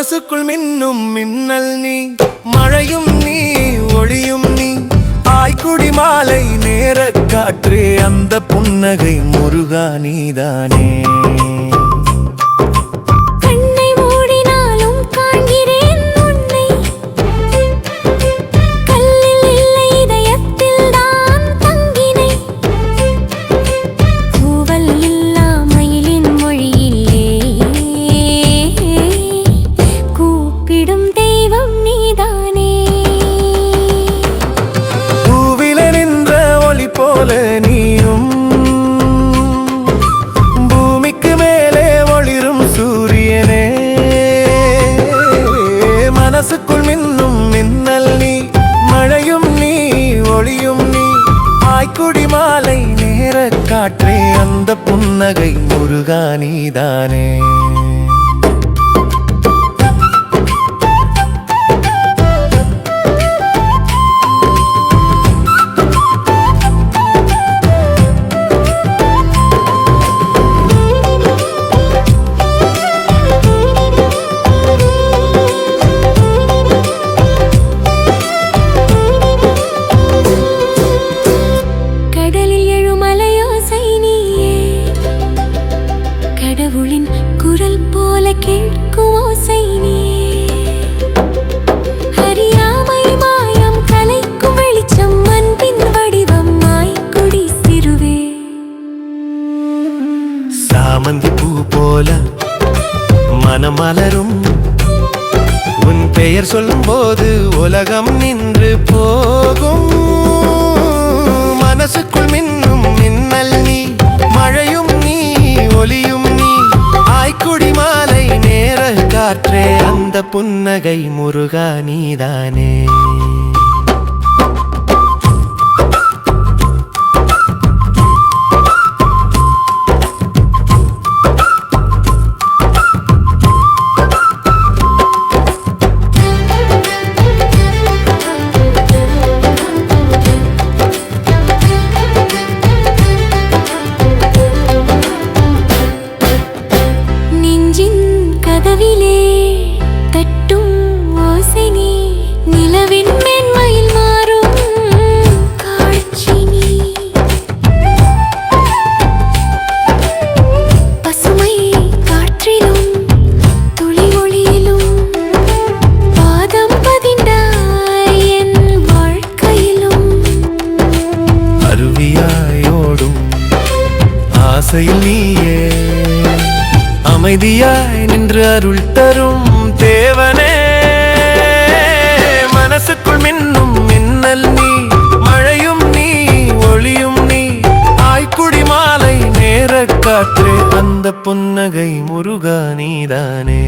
மனசுக்குள் மின்னும் மின்னல் நீ மழையும் நீ ஒளியும் நீ. ஆய்குடி மாலை நேர காற்றே அந்த புன்னகை முருகா நீதானே. போல நீயும் பூமிக்கு மேலே ஒளிரும் சூரியனே. மனசுக்குள் மின்னும் மின்னல் நீ மழையும் நீ ஒளியும் நீ. ஆய்க்குடி மாலை நேர காற்றே அந்த புன்னகை முருகா நீதானே. கடவுளின் குரல் போல கேட்கும் ஓசை நீ. அறியாமை மாயம் கலைக்கும் வெளிச்சம் அன்பின் வடிவம் மாய்க்குடி சிறுவே. சாமந்தி பூ போல மனமலரும். உன் பெயர் சொல்லும் போது உலகம் நின்று போகும். மனசுக்குள் மின்னும் புன்னகை முருகா நீதானே? ஆசையில் நீயே. அமைதியாய் நின்று அருள் தரும் தேவனே. மனசுக்குள் மின்னும் மின்னல் நீ மழையும் நீ ஒளியும் நீ. ஆய்க்குடி மாலை நேர காற்றே அந்த புன்னகை முருகா நீதானே.